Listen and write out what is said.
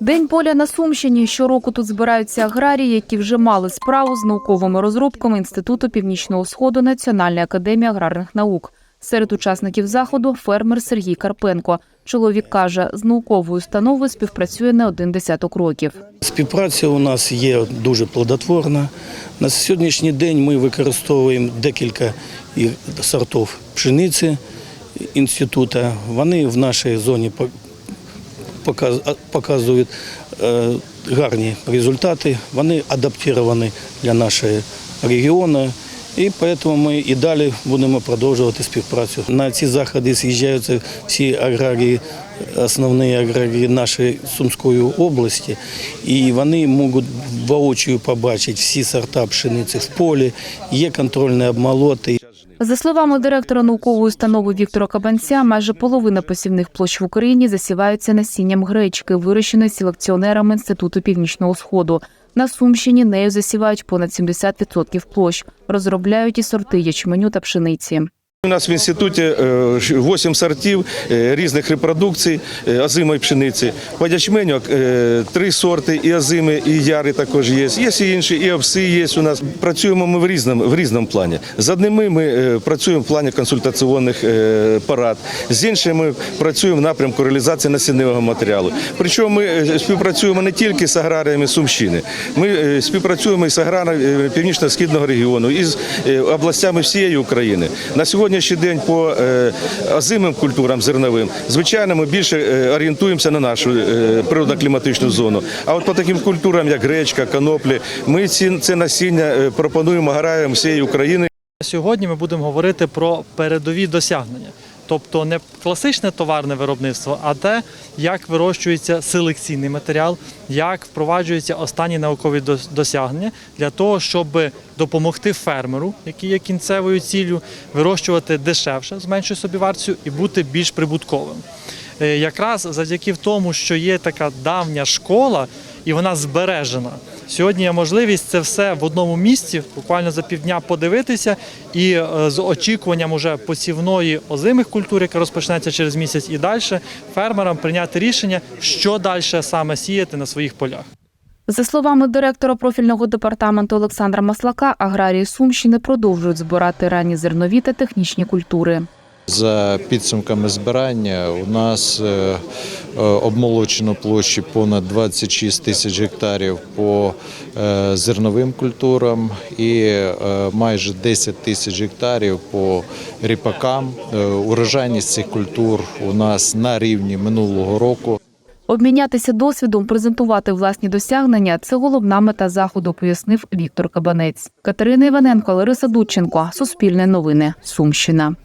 День поля на Сумщині. Щороку тут збираються аграрії, які вже мали справу з науковими розробками Інституту Північного Сходу Національної академії аграрних наук. Серед учасників заходу фермер Сергій Карпенко. Чоловік каже, з науковою установою співпрацює не один десяток років. Співпраця у нас є дуже плодотворна. На сьогоднішній день ми використовуємо декілька сортів пшениці інституту. Вони в нашій зоні показують е, гарні результати. Вони адаптовані для нашого регіону. І тому ми і далі будемо продовжувати співпрацю. На ці заходи з'їжджаються всі аграрії, основні аграрії нашої Сумської області, і вони можуть воочию побачити всі сорта пшениці в полі, є контрольні обмолоти. За словами директора наукової установи Віктора Кабанця, майже половина посівних площ в Україні засіваються насінням гречки, вирощеної селекціонерами Інституту Північного Сходу. На Сумщині нею засівають понад 70% площ, розробляють і сорти ячменю та пшениці. У нас в інституті 8 сортів е, різних репродукцій е, озимої пшениці. По ячменю е, три сорти, і озими, і яри також є. Є і інші, і овси є у нас. Працюємо ми в різному, в різному плані. З одними ми е, працюємо в плані консультаційних е, парад, з іншими ми працюємо в напрямку реалізації насінневого матеріалу. Причому ми е, співпрацюємо не тільки з аграріями Сумщини, ми е, співпрацюємо і з аграріями е, північно-східного регіону, і з е, областями всієї України. На сьогоднішній день по е, озимим культурам зерновим, звичайно, ми більше е, орієнтуємося на нашу е, природно-кліматичну зону. А от по таким культурам, як гречка, коноплі, ми ці це насіння пропонуємо аграріям всієї України. Сьогодні ми будемо говорити про передові досягнення, тобто не класичне товарне виробництво, а те, як вирощується селекційний матеріал, як впроваджуються останні наукові досягнення для того, щоб допомогти фермеру, який є кінцевою ціллю, вирощувати дешевше з меншою собівартістю і бути більш прибутковим. Е, Якраз завдяки тому, що є така давня школа і вона збережена. Сьогодні є можливість це все в одному місці, буквально за півдня подивитися, і е, з очікуванням уже посівної озимих культур, яка розпочнеться через місяць, і далі фермерам прийняти рішення, що далі саме сіяти на своїх полях. За словами директора профільного департаменту Олександра Маслака, аграрії Сумщини продовжують збирати ранні зернові та технічні культури. За підсумками збирання у нас е, е, обмолочено площі понад 26 тисяч гектарів по е, зерновим культурам і майже 10 тисяч гектарів по ріпакам. Урожайність цих культур у нас на рівні минулого року. Обмінятися досвідом, презентувати власні досягнення це головна мета заходу, пояснив Віктор Кабанець. Катерина Іваненко, Лариса Дудченко, Суспільне новини, Сумщина.